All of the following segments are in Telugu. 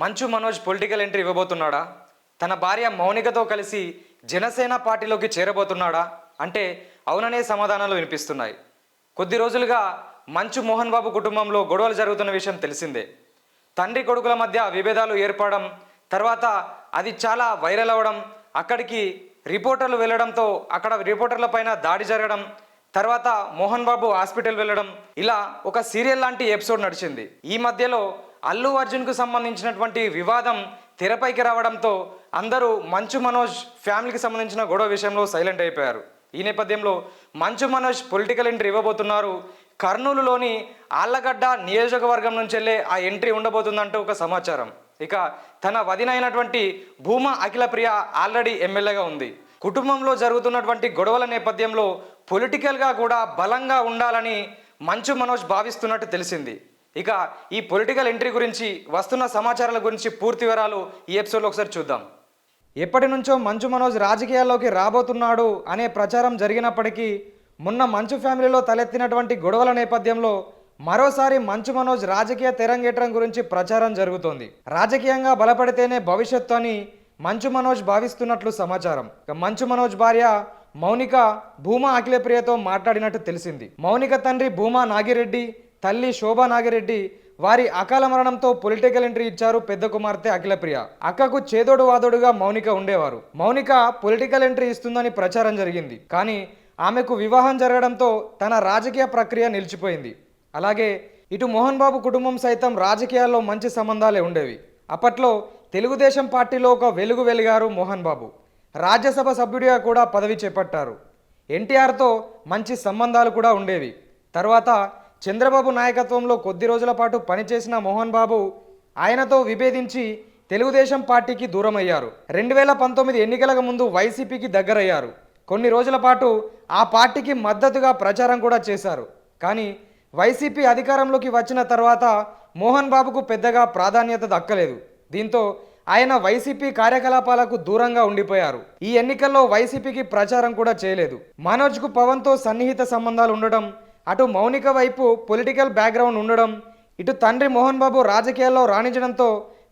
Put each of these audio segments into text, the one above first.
Manchu Manoj political entry ఇవ్వబోతున్నాడా? తన భార్య మౌనికతో కలిసి జనసేన పార్టీలోకి చేరబోతున్నాడా? అంటే అవుననే సమాధానాలు వినిపిస్తున్నాయి. కొద్ది రోజులుగా మంచు మోహన్ బాబు కుటుంబంలో గొడవలు జరుగుతున్న విషయం తెలిసిందే. తండ్రి కొడుకుల మధ్య విభేదాలు ఏర్పడడం తర్వాత అది చాలా వైరల్ అవ్వడం అక్కడికి రిపోర్టర్లు వెళ్ళడంతో అక్కడ రిపోర్టర్ల పైన దాడి జరగడం తర్వాత మోహన్ బాబు హాస్పిటల్ వెళ్ళడం ఇలా ఒక సీరియల్ లాంటి ఎపిసోడ్ నడిచింది. ఈ మధ్యలో అల్లు అర్జున్కు సంబంధించినటువంటి వివాదం తెరపైకి రావడంతో అందరూ మంచు మనోజ్ ఫ్యామిలీకి సంబంధించిన గొడవ విషయంలో సైలెంట్ అయిపోయారు. ఈ నేపథ్యంలో మంచు మనోజ్ పొలిటికల్ ఎంట్రీ ఇవ్వబోతున్నారు. కర్నూలులోని ఆళ్ళగడ్డ నియోజకవర్గం నుంచి వెళ్ళే ఆ ఎంట్రీ ఉండబోతుందంటూ ఒక సమాచారం. ఇక తన వదిన అయినటువంటి భూమా అఖిలప్రియ ఆల్రెడీ ఎమ్మెల్యేగా ఉంది. కుటుంబంలో జరుగుతున్నటువంటి గొడవల నేపథ్యంలో పొలిటికల్గా కూడా బలంగా ఉండాలని మంచు మనోజ్ భావిస్తున్నట్టు తెలిసింది. ఇక ఈ పొలిటికల్ ఎంట్రీ గురించి వస్తున్న సమాచారాల గురించి పూర్తి వివరాలు ఈ ఎపిసోడ్లో ఒకసారి చూద్దాం. ఎప్పటి నుంచో మంచు మనోజ్ రాజకీయాల్లోకి రాబోతున్నాడు అనే ప్రచారం జరిగినప్పటికీ మొన్న మంచు ఫ్యామిలీలో తలెత్తినటువంటి గొడవల నేపథ్యంలో మరోసారి మంచు మనోజ్ రాజకీయ తెరంగేటం గురించి ప్రచారం జరుగుతోంది. రాజకీయంగా బలపడితేనే భవిష్యత్తు అని మంచు మనోజ్ భావిస్తున్నట్లు సమాచారం. మంచు మనోజ్ భార్య మౌనిక భూమా అఖిలప్రియతో మాట్లాడినట్టు తెలిసింది. మౌనిక తండ్రి భూమా నాగిరెడ్డి తల్లి శోభా నాగిరెడ్డి వారి అకాల మరణంతో పొలిటికల్ ఎంట్రీ ఇచ్చారు పెద్ద కుమార్తె అఖిలప్రియ. అక్కకు చేదోడు వాదోడుగా మౌనిక ఉండేవారు. మౌనిక పొలిటికల్ ఎంట్రీ ఇస్తుందని ప్రచారం జరిగింది. కానీ ఆమెకు వివాహం జరగడంతో తన రాజకీయ ప్రక్రియ నిలిచిపోయింది. అలాగే ఇటు మోహన్ బాబు కుటుంబం సైతం రాజకీయాల్లో మంచి సంబంధాలే ఉండేవి. అప్పట్లో తెలుగుదేశం పార్టీలో ఒక వెలుగు వెలిగారు మోహన్ బాబు రాజ్యసభ సభ్యుడిగా కూడా పదవి చేపట్టారు. ఎన్టీఆర్తో మంచి సంబంధాలు కూడా ఉండేవి. తర్వాత చంద్రబాబు నాయకత్వంలో కొద్ది రోజుల పాటు పనిచేసిన మోహన్ బాబు ఆయనతో విభేదించి తెలుగుదేశం పార్టీకి దూరమయ్యారు. రెండు వేల పంతొమ్మిది ఎన్నికలకు ముందు వైసీపీకి దగ్గరయ్యారు. కొన్ని రోజుల పాటు ఆ పార్టీకి మద్దతుగా ప్రచారం కూడా చేశారు. కానీ వైసీపీ అధికారంలోకి వచ్చిన తర్వాత మోహన్ బాబుకు పెద్దగా ప్రాధాన్యత దక్కలేదు. దీంతో ఆయన వైసీపీ కార్యకలాపాలకు దూరంగా ఉండిపోయారు. ఈ ఎన్నికల్లో వైసీపీకి ప్రచారం కూడా చేయలేదు. మనోజ్కు పవన్తో సన్నిహిత సంబంధాలు ఉండడం అటు మౌనిక వైపు పొలిటికల్ బ్యాక్గ్రౌండ్ ఉండడం ఇటు తండ్రి మోహన్ బాబు రాజకీయాల్లో రాణించడంతో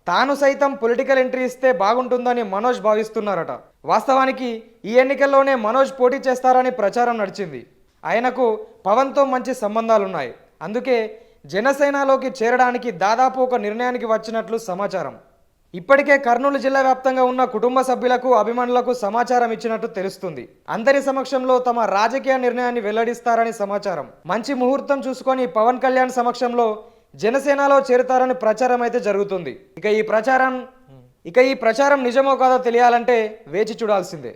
తాను సైతం పొలిటికల్ ఎంట్రీ ఇస్తే బాగుంటుందని మనోజ్ భావిస్తున్నారట. వాస్తవానికి ఈ ఎన్నికల్లోనే మనోజ్ పోటీ చేస్తారని ప్రచారం నడిచింది. ఆయనకు పవన్తో మంచి సంబంధాలున్నాయి. అందుకే జనసేనలోకి చేరడానికి దాదాపు ఒక నిర్ణయానికి వచ్చినట్లు సమాచారం. ఇప్పటికే కర్నూలు జిల్లా వ్యాప్తంగా ఉన్న కుటుంబ సభ్యులకు అభిమానులకు సమాచారం ఇచ్చినట్టు తెలుస్తుంది. అందరి సమక్షంలో తమ రాజకీయ నిర్ణయాన్ని వెల్లడిస్తారని సమాచారం. మంచి ముహూర్తం చూసుకొని పవన్ కళ్యాణ్ సమక్షంలో జనసేనలో చేరుతారని ప్రచారం అయితే జరుగుతుంది. ఇక ఈ ప్రచారం ఇక ఈ ప్రచారం నిజమో కాదో తెలియాలంటే వేచి చూడాల్సిందే.